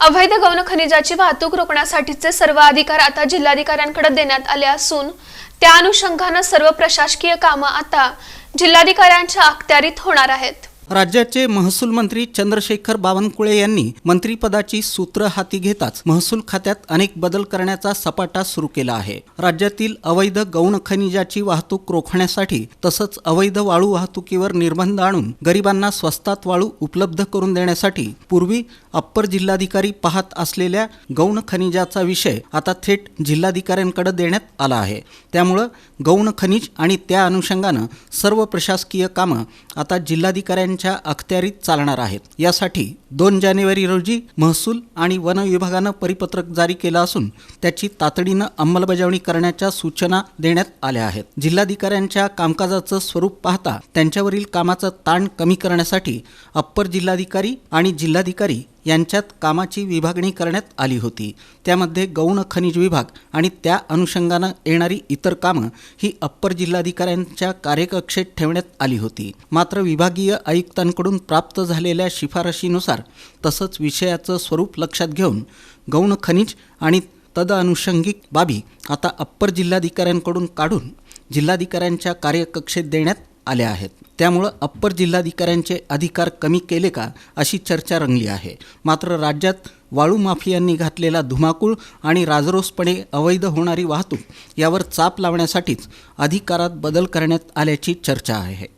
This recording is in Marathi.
अवैध गौण खनिजाची वाहतूक रोखण्यासाठीचे सर्व अधिकार आता जिल्हाधिकाऱ्यांकडे देण्यात आले असून त्या अनुषंगानं सर्व प्रशासकीय कामं आता जिल्हाधिकाऱ्यांच्या अखत्यारीत होणार आहेत. राज्याचे महसूल मंत्री चंद्रशेखर बावनकुळे यांनी मंत्रीपदाची सूत्र हाती घेताच महसूल खात्यात अनेक बदल करण्याचा सपाटा सुरू केला आहे. राज्यातील अवैध गौण खनिजाची वाहतूक रोखण्यासाठी तसंच अवैध वाळू वाहतुकीवर निर्बंध आणून गरिबांना स्वस्तात वाळू उपलब्ध करून देण्यासाठी पूर्वी अप्पर जिल्हाधिकारी पाहत असलेल्या गौण खनिजाचा विषय आता थेट जिल्हाधिकाऱ्यांकडे देण्यात आला आहे. त्यामुळं गौण खनिज आणि त्या अनुषंगानं सर्व प्रशासकीय कामं आता जिल्हाधिकाऱ्यांच्या अखत्यारीत चालणार आहेत. यासाठी दोन जानेवारी रोजी महसूल आणि वन विभागानं परिपत्रक जारी केलं असून त्याची तातडीनं अंमलबजावणी करण्याच्या सूचना देण्यात आल्या आहेत. जिल्हाधिकाऱ्यांच्या कामकाजाचं स्वरूप पाहता त्यांच्यावरील कामाचा ताण कमी करण्यासाठी अप्पर जिल्हाधिकारी आणि जिल्हाधिकारी यांच्यात कामाची विभागणी करण्यात आली होती. त्यामध्ये गौण खनिज विभाग आणि त्या अनुषंगानं येणारी इतर कामं ही अप्पर जिल्हाधिकाऱ्यांच्या कार्यकक्षेत ठेवण्यात आली होती. मात्र विभागीय आयुक्तांकडून प्राप्त झालेल्या शिफारशीनुसार तसंच विषयाचं स्वरूप लक्षात घेऊन गौण खनिज आणि तदअनुषंगिक बाबी आता अप्पर जिल्हाधिकाऱ्यांकडून काढून जिल्हाधिकाऱ्यांच्या कार्यकक्षेत देण्यात आल्या आहेत. त्यामुळं अप्पर जिल्हाधिकाऱ्यांचे अधिकार कमी केले का अशी चर्चा रंगली आहे. मात्र राज्यात वाळू माफियांनी घातलेला धुमाकूळ आणि राजरोसपणे अवैध होणारी वाहतूक यावर चाप लावण्यासाठीच अधिकारात बदल करण्यात आल्याची चर्चा आहे.